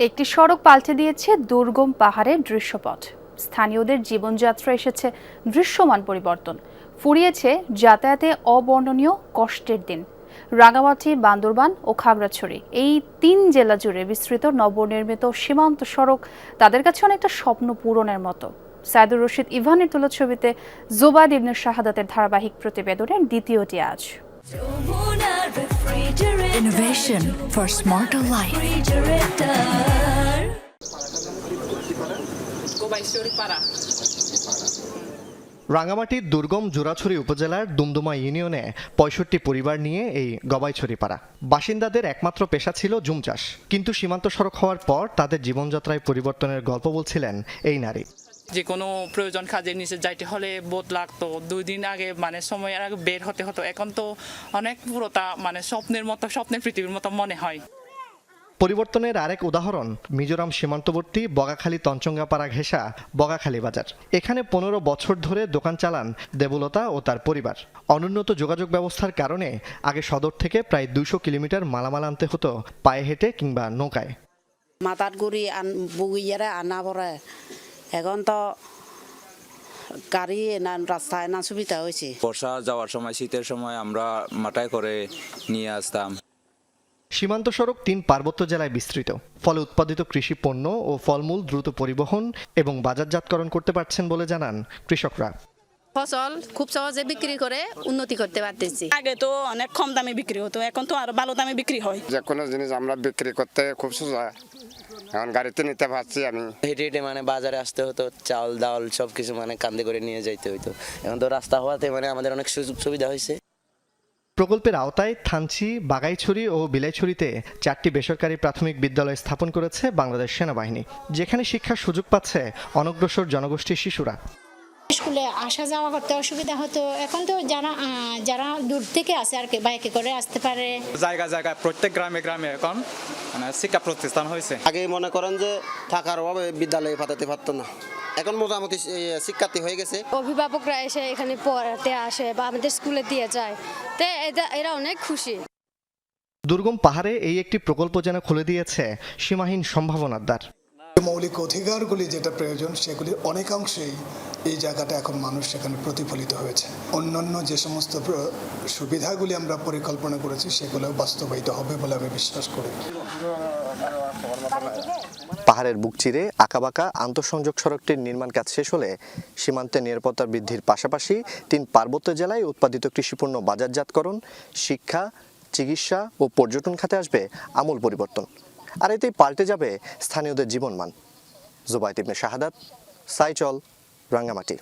একটি সড়ক পাল্টে দিয়েছে দুর্গম পাহাড়ের দৃশ্যপট। স্থানীয়দের জীবনযাত্রা এসেছে দৃশ্যমান পরিবর্তন। ফুরিয়েছে যাতায়াতে অবর্ণনীয় কষ্টের দিন। রাঙামাটি, বান্দরবান ও খাগড়াছড়ি এই তিন জেলা জুড়ে বিস্তৃত নবনির্মিত সীমান্ত সড়ক তাদের কাছে অনেকটা স্বপ্ন পূরণের মতো। সাইদুর রশিদ ইভানের তোলা ছবিতে জোবাদ ইবনে শাহাদাতের ধারাবাহিক প্রতিবেদনের দ্বিতীয়টি আজ। Innovation for smarter life. রাঙামাটির দুর্গম জোড়াছড়ি উপজেলার দুমদুমা ইউনিয়নে পঁয়ষট্টি পরিবার নিয়ে এই গবাইছড়ি পাড়া বাসিন্দাদের একমাত্র পেশা ছিল জুম চাষ। কিন্তু সীমান্ত সড়ক হওয়ার পর তাদের জীবনযাত্রায় পরিবর্তনের গল্প বলছিলেন এই নারী। যে কোনো প্রয়োজন কাজের নিচে যাইতে হলে বোধ লাগতো। দুই দিন আগে মানে সময়ের আগে বের হতে হতো। এখন তো অনেক পুরোটা মানে স্বপ্নের মতো স্বপ্নের পৃথিবীর মতো মনে হয়। পরিবর্তনের আরেক উদাহরণ মিজোরাম সীমান্তবর্তী বগাখালী তঞ্চঙ্গাপাড়া ঘেঁষা বগাখালী বাজার। এখানে পনেরো বছর ধরে দোকান চালান দেবলতা ও তার পরিবার। অনুন্নত যোগাযোগ ব্যবস্থার কারণে আগে সদর থেকে প্রায় দুশো কিলোমিটার মালামাল আনতে হতো পায়ে হেঁটে কিংবা নৌকায়। মাথাত গুড়ি আন বুগিয়ারে আনা পরে এখন তো গাড়ি না রাস্তায় না সুবিধা হয়েছে। বর্ষা যাওয়ার সময় শীতের সময় আমরা মাটায় করে নিয়ে আসতাম। সীমান্ত সড়ক তিন পার্বত্য জেলায় বিস্তৃত। ফলে উৎপাদিত কৃষি পণ্য ও ফলমূল দ্রুত পরিবহন এবং বাজারজাতকরণ করতে পারছেন বলে জানান কৃষকরা। ফসল খুব সহজে বিক্রি করে উন্নতি করতে পারতেছি। আগে তো অনেক কম দামে বিক্রি হতো এখন তো আরও ভালো দামে বিক্রি হয়। যে কোনো জিনিস আমরা বিক্রি করতে খুব সোজা। এখন গাড়িতে নিতে পারছি আমি। হেঁটে হেঁটে মানে বাজারে আসতে হতো চাল ডাল সব কিছু মানে কান্দে করে নিয়ে যাইতে হইতো। এখন তো রাস্তা হওয়াতে মানে আমাদের অনেক সুযোগ সুবিধা হয়েছে। প্রকল্পের আওতায় থানচি বাগাইছড়ি ও বিলাইছড়িতে চারটি বেসরকারি প্রাথমিক বিদ্যালয় স্থাপন করেছে বাংলাদেশ সেনাবাহিনী যেখানে শিক্ষার সুযোগ পাচ্ছে অনগ্রসর জনগোষ্ঠীর শিশুরা। আসা যাওয়া করতে অসুবিধা হতো। এখন তো যারা যারা দূর থেকে আসে আর কি বাইকে করে আসতে পারে। জায়গা জায়গায় প্রত্যেক গ্রামে গ্রামে এখন মানে শিক্ষা প্রতিষ্ঠান হয়েছে। আগে মনে করেন যে থাকার অভাবে বিদ্যালয়ে পাঠাতে পারতো না। এখন মোটামুটি শিক্ষার্থী হয়ে গেছে। অভিভাবকরা এসে এখানে পড়াতে আসে বা আমাদের স্কুলে দিয়ে যায়। তো এটা এরা অনেক খুশি। দুর্গম পাহাড়ে এই একটি প্রকল্প যেন খুলে দিয়েছে সীমাহীন সম্ভাবনার দ্বার। মৌলিক অধিকারগুলি যেটা প্রয়োজন, সেগুলি অনেকাংশেই এই জায়গাটা এখন মানুষ সেখানে প্রতিফলিত হয়েছে। অন্যান্য যে সমস্ত সুবিধাগুলি আমরা পরিকল্পনা করেছি, সেগুলো বাস্তবায়িত হবে বলে আমি বিশ্বাস করি। পাহাড়ের বুক চিরে আঁকাবাঁকা আন্তঃসংযোগ সড়কটির নির্মাণ কাজ শেষ হলে সীমান্তে নিরাপত্তা বৃদ্ধির পাশাপাশি তিন পার্বত্য জেলায় উৎপাদিত কৃষিপণ্য বাজারজাতকরণ, শিক্ষা, চিকিৎসা ও পর্যটন খাতে আসবে আমূল পরিবর্তন। আর এতেই পাল্টে যাবে স্থানীয়দের জীবনমান। জুবাইত ইবনে শাহাদাত সাইচল রাঙ্গামাটি।